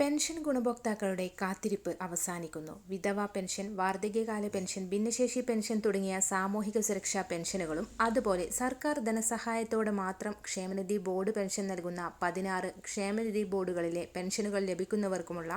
Pension ഗുണഭോക്താക്കളുടെ കാത്തിരിപ്പ് അവസാനിക്കുന്നു. വിധവ പെൻഷൻ വാർദ്ധക്യകാല പെൻഷൻ ഭിന്നശേഷി പെൻഷൻ തുടങ്ങിയ സാമൂഹിക സുരക്ഷാ പെൻഷനുകളും അതുപോലെ സർക്കാർ ധനസഹായത്തോടെ മാത്രം ക്ഷേമനിധി ബോർഡ് പെൻഷൻ നൽകുന്ന പതിനാറ് ക്ഷേമനിധി ബോർഡുകളിലെ പെൻഷനുകൾ ലഭിക്കുന്നവർക്കുമുള്ള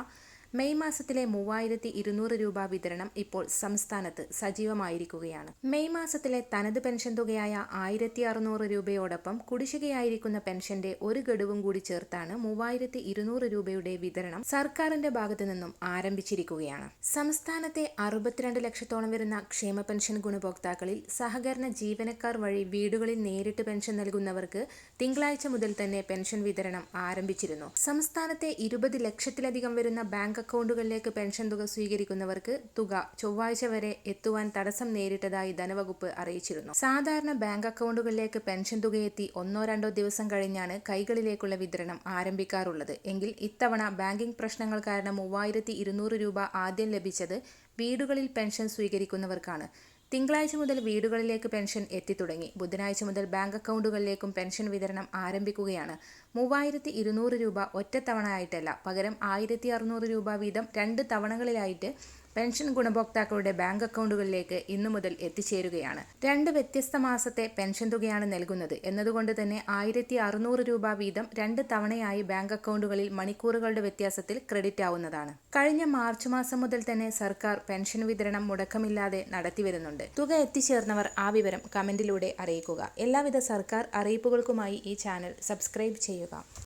മെയ് മാസത്തിലെ മൂവായിരത്തി ഇരുന്നൂറ് രൂപ വിതരണം ഇപ്പോൾ സംസ്ഥാനത്ത് സജീവമായിരിക്കുകയാണ്. മെയ് മാസത്തിലെ തനത് പെൻഷൻ തുകയായ ആയിരത്തി അറുന്നൂറ് രൂപയോടൊപ്പം കുടിശ്ശികയായിരിക്കുന്ന പെൻഷന്റെ ഒരു ഗഡുവും കൂടി ചേർത്താണ് മൂവായിരത്തി ഇരുന്നൂറ് രൂപയുടെ വിതരണം സർക്കാരിന്റെ ഭാഗത്തു നിന്നും ആരംഭിച്ചിരിക്കുകയാണ്. സംസ്ഥാനത്തെ അറുപത്തിരണ്ട് ലക്ഷത്തോളം വരുന്ന ക്ഷേമ പെൻഷൻ ഗുണഭോക്താക്കളിൽ സഹകരണ ജീവനക്കാർ വഴി വീടുകളിൽ നേരിട്ട് പെൻഷൻ നൽകുന്നവർക്ക് തിങ്കളാഴ്ച മുതൽ തന്നെ പെൻഷൻ വിതരണം ആരംഭിച്ചിരുന്നു. സംസ്ഥാനത്തെ ഇരുപത് ലക്ഷത്തിലധികം വരുന്ന ബാങ്ക് അക്കൗണ്ടുകളിലേക്ക് പെൻഷൻ തുക സ്വീകരിക്കുന്നവർക്ക് തുക ചൊവ്വാഴ്ച വരെ എത്തുവാൻ തടസ്സം നേരിട്ടതായി ധനവകുപ്പ് അറിയിച്ചിരുന്നു. സാധാരണ ബാങ്ക് അക്കൗണ്ടുകളിലേക്ക് പെൻഷൻ തുകയെത്തി ഒന്നോ രണ്ടോ ദിവസം കഴിഞ്ഞാണ് കൈകളിലേക്കുള്ള വിതരണം ആരംഭിക്കാറുള്ളത്. എങ്കിൽ ഇത്തവണ ബാങ്കിംഗ് പ്രശ്നങ്ങൾ കാരണം മൂവായിരത്തി രൂപ ആദ്യം ലഭിച്ചത് വീടുകളിൽ പെൻഷൻ സ്വീകരിക്കുന്നവർക്കാണ്. തിങ്കളാഴ്ച മുതൽ വീടുകളിലേക്ക് പെൻഷൻ എത്തിത്തുടങ്ങി. ബുധനാഴ്ച മുതൽ ബാങ്ക് അക്കൗണ്ടുകളിലേക്കും പെൻഷൻ വിതരണം ആരംഭിക്കുകയാണ്. മൂവായിരത്തി ഇരുന്നൂറ് രൂപ ഒറ്റത്തവണ ആയിട്ടല്ല പകരം ആയിരത്തി അറുന്നൂറ് രൂപ വീതം രണ്ട് തവണകളിലായിട്ട് പെൻഷൻ ഗുണഭോക്താക്കളുടെ ബാങ്ക് അക്കൗണ്ടുകളിലേക്ക് ഇന്നു മുതൽ എത്തിച്ചേരുകയാണ്. രണ്ട് വ്യത്യസ്ത മാസത്തെ പെൻഷൻ തുകയാണ് നൽകുന്നത്. എന്നതുകൊണ്ട് തന്നെ ആയിരത്തി അറുന്നൂറ് രൂപ വീതം രണ്ട് തവണയായി ബാങ്ക് അക്കൗണ്ടുകളിൽ മണിക്കൂറുകളുടെ വ്യത്യാസത്തിൽ ക്രെഡിറ്റ് ആവുന്നതാണ്. കഴിഞ്ഞ മാർച്ച് മാസം മുതൽ തന്നെ സർക്കാർ പെൻഷൻ വിതരണം മുടക്കമില്ലാതെ നടത്തിവരുന്നുണ്ട്. തുക എത്തിച്ചേർന്നവർ ആ വിവരം കമന്റിലൂടെ അറിയിക്കുക. എല്ലാവിധ സർക്കാർ അറിയിപ്പുകൾക്കുമായി ഈ ചാനൽ സബ്സ്ക്രൈബ് ചെയ്യുക.